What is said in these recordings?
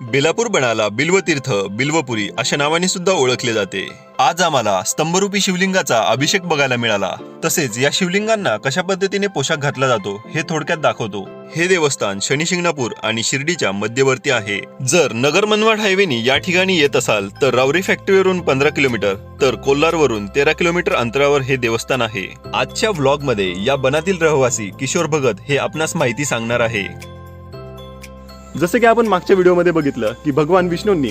बेलापूर बनाला बिल्वतीर्थ बिल्वपुरी अशा नावाने सुद्धा ओळखले जाते. आज आम्हाला स्तंभरूपी शिवलिंगाचा अभिषेक बघायला मिळाला. तसेच या शिवलिंगांना कशा पद्धतीने पोशाख घातला जातो हे थोडक्यात दाखवतो. हे देवस्थान शनी शिंगणापूर आणि शिर्डीच्या मध्यवर्ती आहे. जर नगर मनवाड हायवेनी या ठिकाणी येत असाल तर रावरी फॅक्टरीवरून पंधरा किलोमीटर तर कोल्हारवरून तेरा किलोमीटर अंतरावर हे देवस्थान आहे. आजच्या व्लॉगमध्ये या बनातील रहिवासी किशोर भगत हे आपणास माहिती सांगणार आहे. जसं की आपण मागच्या व्हिडिओमध्ये बघितलं की भगवान विष्णूंनी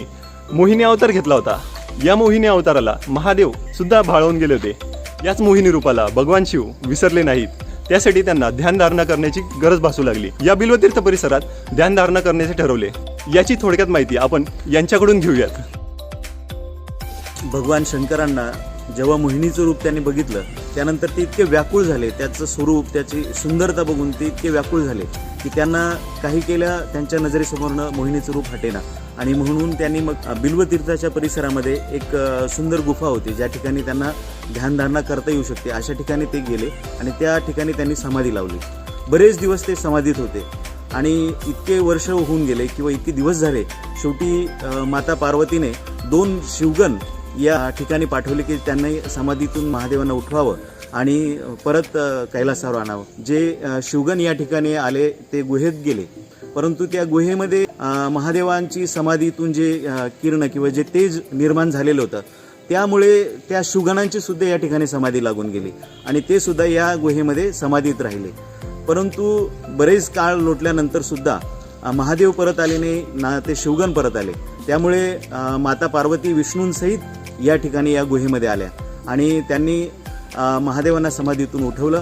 मोहिनी अवतार घेतला होता. या मोहिनी अवताराला महादेव सुद्धा भाळवून गेले होते. याच मोहिनी रूपाला भगवान शिव विसरले नाहीत. त्यासाठी त्यांना ध्यानधारणा करण्याची गरज भासू लागली. या बिल्वतीर्थ परिसरात ध्यानधारणा करण्याचे ठरवले. याची थोडक्यात माहिती आपण यांच्याकडून घेऊयात. भगवान शंकरांना जेव्हा मोहिनीचं रूप त्यांनी बघितलं त्यानंतर ते इतके व्याकुळ झाले त्याचं स्वरूप त्याची सुंदरता बघून ते इतके व्याकुळ झाले की त्यांना काही केल्या त्यांच्या नजरेसमोरनं मोहिनीचं रूप हटेना. आणि म्हणून त्यांनी मग बिल्वतीर्थाच्या परिसरामध्ये एक सुंदर गुफा होती ज्या ठिकाणी त्यांना ध्यानधारणा करता येऊ शकते अशा ठिकाणी ते गेले आणि त्या ठिकाणी त्यांनी समाधी लावली. बरेच दिवस ते समाधीत होते आणि इतके वर्ष होऊन गेले किंवा इतके दिवस झाले शेवटी माता पार्वतीने दोन शिवगण या ठिकाणी पाठवले की त्यांनी समाधीतून महादेवांना उठवावं आणि परत कैलासावर आणावं. जे शिवगण या ठिकाणी आले ते गुहेत गेले. परंतु त्या गुहेमध्ये महादेवांची समाधीतून जे किरण किंवा जे तेज निर्माण झालेलं होतं त्यामुळे त्या शुगणांची सुद्धा या ठिकाणी समाधी लागून गेली आणि ते सुद्धा या गुहेमध्ये समाधीत राहिले. परंतु बरेच काळ लोटल्यानंतर सुद्धा महादेव परत आले नाही ना ते शिवगण परत आले. त्यामुळे माता पार्वती विष्णूंसहित या ठिकाणी या गुहेमध्ये आल्या. आणि त्यांनी महादेवांना समाधीतून उठवलं.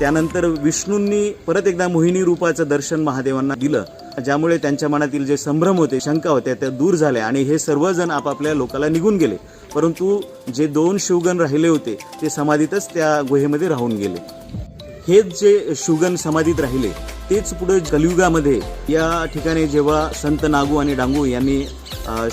त्यानंतर विष्णूंनी परत एकदा मोहिनी रूपाचं दर्शन महादेवांना दिलं. ज्यामुळे त्यांच्या मनातील जे संभ्रम होते शंका होत्या त्या दूर झाल्या आणि हे सर्वजण आपापल्या लोकाला निघून गेले. परंतु जे दोन शिवगण राहिले होते ते समाधीतच त्या गुहेमध्ये राहून गेले. हेच जे शुगन समाधीत राहिले तेच पुढे कलियुगामध्ये या ठिकाणी जेव्हा संत नागू आणि डांगू यांनी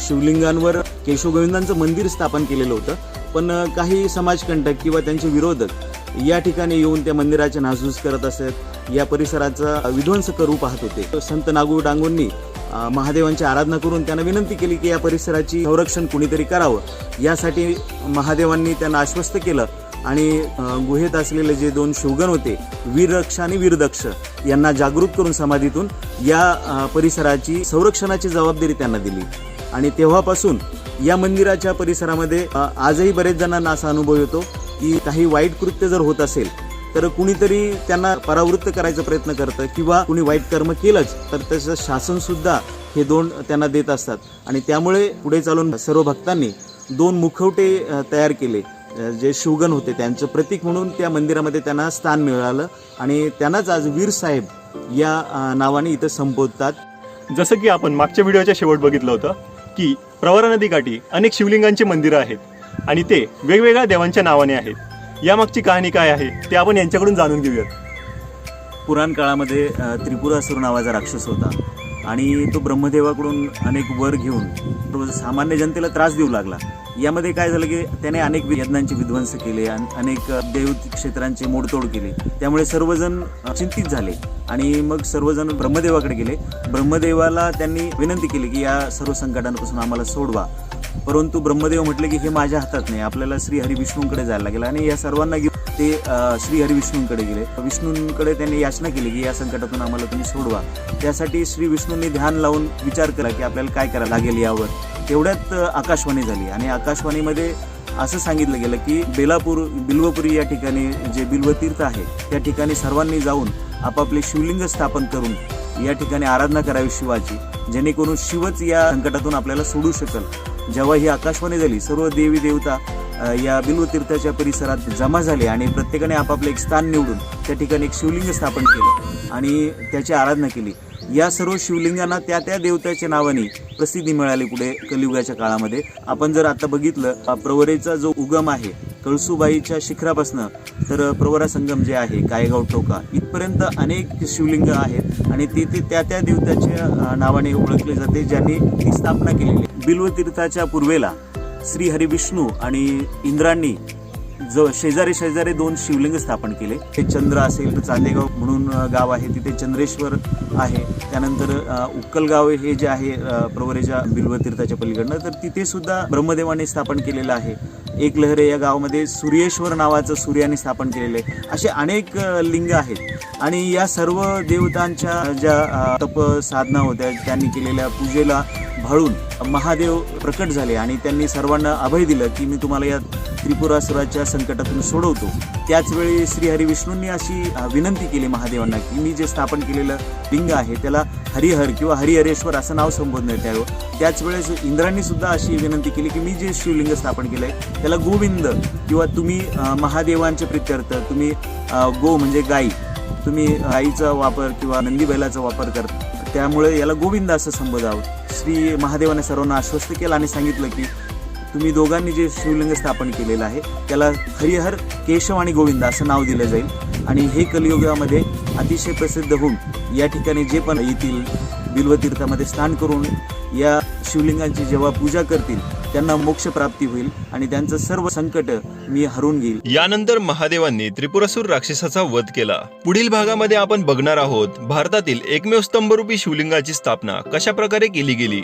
शिवलिंगांवर केशवगोविंदांचं मंदिर स्थापन केलेलं होतं पण काही समाजकंटक किंवा त्यांचे विरोधक या ठिकाणी येऊन त्या मंदिराचे नासधूस करत असत या परिसराचा विध्वंस करू पाहत होते. संत नागू डांगूंनी महादेवांची आराधना करून त्यांना विनंती केली की या परिसराची संरक्षण कुणीतरी करावं. यासाठी महादेवांनी त्यांना आश्वस्त केलं आणि गुहेत असलेले जे दोन शिवगण होते वीररक्ष आणि वीरदक्ष यांना जागृत करून समाधीतून या परिसराची संरक्षणाची जबाबदारी त्यांना दिली. आणि तेव्हापासून या मंदिराच्या परिसरामध्ये आजही बरेच जणांना असा अनुभव येतो की काही वाईट कृत्य जर होत असेल तर कुणीतरी त्यांना परावृत्त करायचा प्रयत्न करतं किंवा कुणी वाईट कर्म केलंच तर त्याचं शासन सुद्धा हे दोन त्यांना देत असतात. आणि त्यामुळे पुढे चालून सर्व भक्तांनी दोन मुखवटे तयार केले. जे शिवगण होते त्यांचं प्रतीक म्हणून त्या मंदिरामध्ये त्यांना स्थान मिळालं आणि त्यांनाच आज वीर साहेब या नावाने इथं संबोधतात. जसं की आपण मागच्या व्हिडिओच्या शेवट बघितलं होतं की प्रवरा नदीकाठी अनेक शिवलिंगांची मंदिरं आहेत आणि ते वेगवेगळ्या देवांच्या नावाने आहेत. यामागची कहाणी काय आहे ते आपण यांच्याकडून जाणून घेऊयात. पुराण काळामध्ये त्रिपुरासूर नावाचा राक्षस होता. आणि तो ब्रह्मदेवाकडून अनेक वर घेऊन तो सामान्य जनतेला त्रास देऊ लागला. यामध्ये काय झालं की त्याने अनेक यज्ञांचे विध्वंस केले आणि अनेक देव क्षेत्रांची मोडतोड केली. त्यामुळे सर्वजण चिंतित झाले आणि मग सर्वजण ब्रह्मदेवाकडे गेले. ब्रह्मदेवाला त्यांनी विनंती केली की या सर्व संकटांपासून आम्हाला सोडवा. परंतु ब्रह्मदेव म्हटले की हे माझ्या हातात नाही आपल्याला श्री हरी विष्णूंकडे जायला लागेल आणि या सर्वांना घेऊन ते श्री हरिविष्णूंकडे गेले. विष्णूंकडे त्यांनी याचना केली की या संकटातून आम्हाला तुम्ही सोडवा. त्यासाठी श्री विष्णूंनी ध्यान लावून विचार केला की आपल्याला काय करायला लागेल यावर. तेवढ्यात आकाशवाणी झाली आणि आकाशवाणीमध्ये असं सांगितलं गेलं की बेलापूर बिल्वपुरी या ठिकाणी जे बिल्वतीर्थ आहे त्या ठिकाणी सर्वांनी जाऊन आपापले शिवलिंग स्थापन करून या ठिकाणी आराधना करावी शिवाची. जेणेकरून शिवच या संकटातून आपल्याला सोडू शकल. जेव्हा ही आकाशवाणी झाली सर्व देवी देवता या बिल्वतीर्थाच्या परिसरात जमा झाले आणि प्रत्येकाने आपापले एक स्थान निवडून त्या ठिकाणी एक शिवलिंग स्थापन केलं आणि त्याची आराधना केली. या सर्व शिवलिंगांना त्या त्या देवताच्या नावाने प्रसिद्धी मिळाली पुढे कलियुगाच्या काळामध्ये. आपण जर आता बघितलं प्रवरेचा जो उगम आहे कळसुबाईच्या शिखरापासनं तर प्रवरा संगम जे आहे कायगाव टोका इथपर्यंत अनेक शिवलिंग आहेत आणि ते ते त्या त्या देवताच्या नावाने ओळखले जाते ज्यांनी ती स्थापना केलेली बिल्वतीर्थाच्या पूर्वेला श्री हरी विष्णू आणि इंद्रांनी जो शेजारी शेजारी दोन शिवलिंग स्थापन केले. हे चंद्र असेल तर चांदेगाव म्हणून गाव आहे तिथे चंद्रेश्वर आहे. त्यानंतर उक्कलगाव हे जे आहे प्रवरेच्या बिल्वतीर्थाच्या पलीकडनं तर तिथे सुद्धा ब्रह्मदेवाने स्थापन केलेलं आहे. एक लहरे या गावामध्ये सूर्येश्वर नावाचं सूर्याने स्थापन केलेलं आहे. असे अनेक लिंग आहेत. आणि या सर्व देवतांच्या ज्या तप साधना होत्या त्यांनी केलेल्या पूजेला भाळून महादेव प्रकट झाले आणि त्यांनी सर्वांना अभय दिलं की मी तुम्हाला या त्रिपुरासुराच्या संकटातून सोडवतो. त्याचवेळी श्री हरिविष्णूंनी अशी विनंती केली महादेवांना की मी जे स्थापन केलेलं लिंग आहे त्याला हरिहर किंवा हरिहरेश्वर असं नाव संबोधण्यात यावं त्याच वेळेस इंद्रांनी सुद्धा अशी विनंती केली की मी जे शिवलिंग स्थापन केलं आहे त्याला गोविंद किंवा तुम्ही महादेवांचे प्रित्यर्थ तुम्ही गो म्हणजे गाई. तुम्ही गाईचा वापर किंवा नंदी बैलाचा वापर करता. त्यामुळे याला गोविंद असं संबोधावं श्री महादेवाने सर्वांना आश्वस्त केलं आणि सांगितलं की तुम्ही दोघांनी जे शिवलिंग स्थापन केलेलं आहे त्याला हरिहर केशव आणि गोविंद असं नाव दिलं जाईल. आणि हे कलियुगामध्ये अतिशय प्रसिद्ध होऊन या ठिकाणी जे पण येतील बिल्वतीर्थामध्ये स्नान करून या शिवलिंगांची जेव्हा पूजा करतील त्यांना मोक्ष प्राप्ती होईल आणि त्यांचं सर्व संकट मी हरून घेईल. यानंतर महादेवांनी त्रिपुरासूर राक्षसाचा वध केला. पुढील भागामध्ये आपण बघणार आहोत भारतातील एकमेव स्तंभरूपी शिवलिंगाची स्थापना कशा प्रकारे केली गेली?